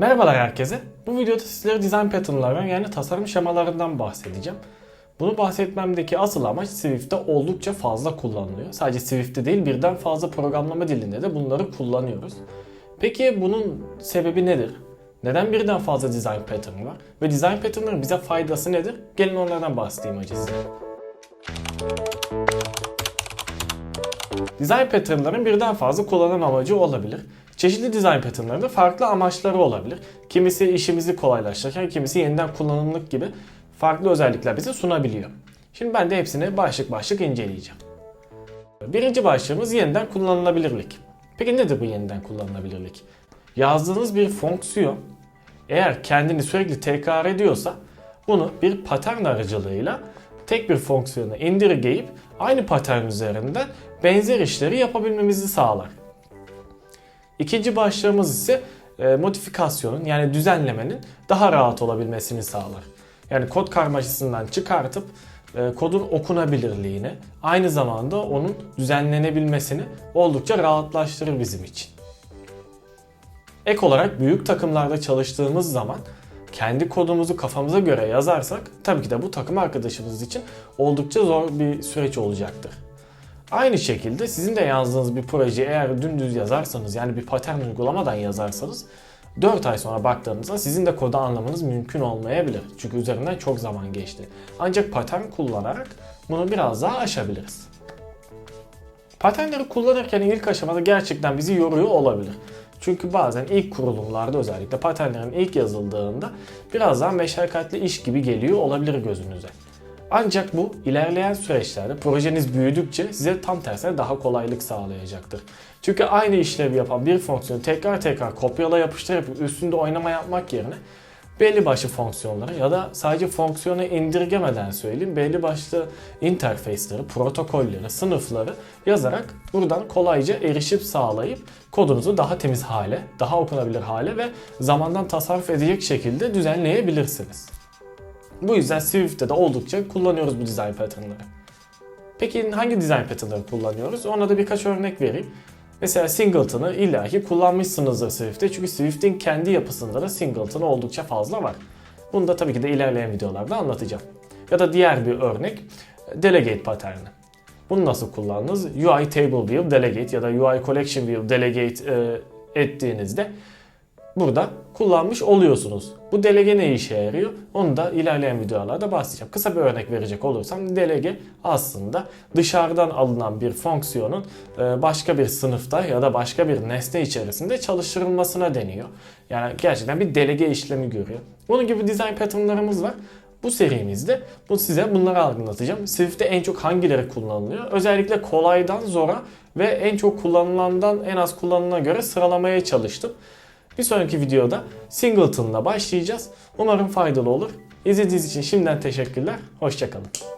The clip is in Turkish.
Merhabalar herkese. Bu videoda sizlere design patternlardan yani tasarım şemalarından bahsedeceğim. Bunu bahsetmemdeki asıl amaç Swift'te oldukça fazla kullanılıyor. Sadece Swift'te değil birden fazla programlama dilinde de bunları kullanıyoruz. Peki bunun sebebi nedir? Neden birden fazla design pattern var? Ve design pattern'ların bize faydası nedir? Gelin onlardan bahsedeyim size. Design patternların birden fazla kullanım amacı olabilir. Çeşitli design patternların da farklı amaçları olabilir. Kimisi işimizi kolaylaştırırken, kimisi yeniden kullanımlık gibi farklı özellikler bize sunabiliyor. Şimdi ben de hepsini başlık başlık inceleyeceğim. Birinci başlığımız yeniden kullanılabilirlik. Peki nedir bu yeniden kullanılabilirlik? Yazdığınız bir fonksiyon eğer kendini sürekli tekrar ediyorsa bunu bir patern aracılığıyla tek bir fonksiyona indirgeyip aynı patern üzerinden benzer işleri yapabilmemizi sağlar. İkinci başlığımız ise e, modifikasyonun yani düzenlemenin daha rahat olabilmesini sağlar. Yani kod karmaşasından çıkartıp e, kodun okunabilirliğini aynı zamanda onun düzenlenebilmesini oldukça rahatlaştırır bizim için. Ek olarak büyük takımlarda çalıştığımız zaman kendi kodumuzu kafamıza göre yazarsak tabii ki de bu takım arkadaşımız için oldukça zor bir süreç olacaktır. Aynı şekilde sizin de yazdığınız bir projeyi eğer dümdüz yazarsanız yani bir patern uygulamadan yazarsanız 4 ay sonra baktığınızda sizin de kodu anlamanız mümkün olmayabilir. Çünkü üzerinden çok zaman geçti. Ancak patern kullanarak bunu biraz daha aşabiliriz. Paternleri kullanırken ilk aşamada gerçekten bizi yoruyor olabilir. Çünkü bazen ilk kurulumlarda özellikle paternlerin ilk yazıldığında biraz daha meşakkatli iş gibi geliyor olabilir gözünüze. Ancak bu ilerleyen süreçlerde projeniz büyüdükçe size tam tersine daha kolaylık sağlayacaktır. Çünkü aynı işlevi yapan bir fonksiyonu tekrar tekrar kopyala yapıştır yapıp üstünde oynama yapmak yerine belli başlı fonksiyonları ya da sadece fonksiyonu indirgemeden söyleyeyim belli başlı interface'leri, protokolleri, sınıfları yazarak buradan kolayca erişip sağlayıp kodunuzu daha temiz hale, daha okunabilir hale ve zamandan tasarruf edecek şekilde düzenleyebilirsiniz. Bu yüzden Swift'te de oldukça kullanıyoruz bu design patternları. Peki hangi design patternları kullanıyoruz? Ona da birkaç örnek vereyim. Mesela singleton'ı illaki kullanmışsınızdır Swift'te. Çünkü Swift'in kendi yapısında da singleton oldukça fazla var. Bunu da tabii ki de ilerleyen videolarda anlatacağım. Ya da diğer bir örnek delegate paterni. Bunu nasıl kullandınız? UI table view delegate ya da UI collection view delegate e, ettiğinizde burada kullanmış oluyorsunuz. Bu delege ne işe yarıyor? Onu da ilerleyen videolarda bahsedeceğim. Kısa bir örnek verecek olursam delege aslında dışarıdan alınan bir fonksiyonun e, başka bir sınıfta ya da başka bir nesne içerisinde çalıştırılmasına deniyor. Yani gerçekten bir delege işlemi görüyor. Bunun gibi design patternlarımız var. Bu serimizde bu size bunları anlatacağım. Swift'te en çok hangileri kullanılıyor? Özellikle kolaydan zora ve en çok kullanılandan en az kullanılana göre sıralamaya çalıştım. Bir sonraki videoda Singleton'la başlayacağız. Umarım faydalı olur. İzlediğiniz için şimdiden teşekkürler. Hoşçakalın.